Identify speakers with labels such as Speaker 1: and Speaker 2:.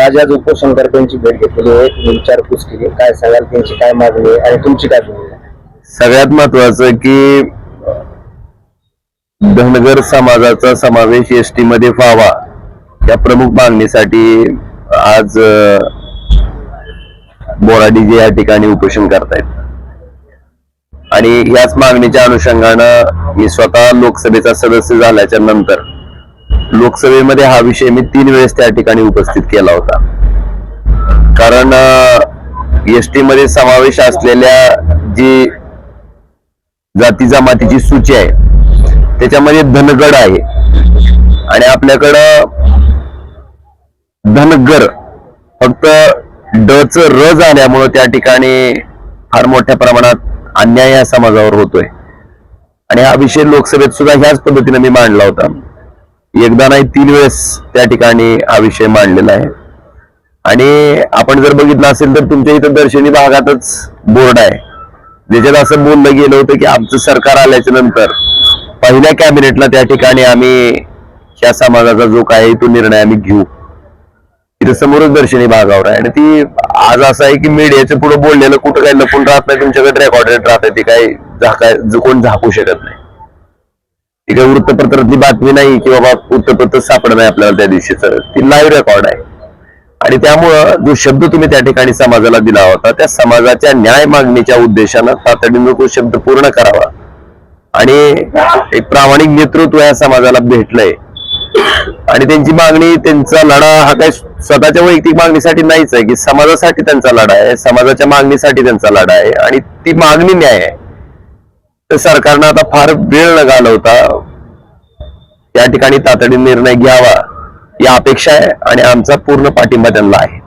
Speaker 1: आज आज उपशंकरप्यांची भेट घेतलेली आहे. तुम्ही विचारपूस केली काय सांगाल? त्यांची काय मागणी आहे? आणि तुमची काय भूमिका
Speaker 2: सगळ्यात महत्वाचं की धनगर समाजाचा समावेश एस टी मध्ये व्हावा. या प्रमुख मागणीसाठी आज बोराडी जे या ठिकाणी उपोषण करतायत. आणि याच मागणीच्या अनुषंगानं मी स्वतः लोकसभेचा सदस्य झाल्याच्यानंतर लोकसभेमध्ये हा विषय मी तीन वेळेस त्या ठिकाणी उपस्थित केला होता. कारण एसटी मध्ये समावेश असलेल्या जी जाती जमातीची सूची आहे त्याच्यामध्ये धनगड आहे. आणि आपल्याकडं धनगर फक्त ड च र जाण्यामुळं त्या ठिकाणी फार मोठ्या प्रमाणात अन्याय या समाजावर होतोय. आणि हा विषय लोकसभेत सुद्धा ह्याच पद्धतीने मी मांडला होता. एकदा नाही तीन वेळेस त्या ठिकाणी हा विषय मांडलेला आहे. आणि आपण जर बघितलं असेल तर तुमच्या इथं दर्शनी भागातच बोर्ड आहे. ज्याच्यात असं बोललं गेलं होतं की आमचं सरकार आल्याच्यानंतर पहिल्या कॅबिनेटला त्या ठिकाणी आम्ही या समाजाचा जो काही तो निर्णय आम्ही घेऊ. इथं समोरच दर्शनी भागावर आहे. आणि ती आज असं आहे की मीडियाच्या पुढे बोललेलं कुठं काही लपून राहत नाही तुमच्याकडे रेकॉर्डेड राहत ती काय झाकाय कोण झाकू शकत नाही. ती काही वृत्तपत्रातली बातमी नाही की बाबा वृत्तपत्र सापडत नाही आपल्याला त्या दिवशीचं ती लाईव्ह रेकॉर्ड आहे. आणि त्यामुळं जो शब्द तुम्ही त्या ठिकाणी समाजाला दिला होता त्या समाजाच्या न्याय मागणीच्या उद्देशानं तातडीनं तो शब्द पूर्ण करावा. आणि एक प्रामाणिक नेतृत्व या समाजाला भेटलंय. आणि त्यांची मागणी त्यांचा लढा हा काही स्वतःच्या वैयक्तिक मागणीसाठी नाहीच आहे की समाजासाठी त्यांचा लढा आहे समाजाच्या मागणीसाठी त्यांचा लढा आहे. आणि ती मागणी न्याय आहे. तर सरकारनं आता फार वेळ न घालवता त्या ठिकाणी तातडीने निर्णय घ्यावा ही अपेक्षा आहे आणि आमचा पूर्ण पाठिंबा त्यांना आहे.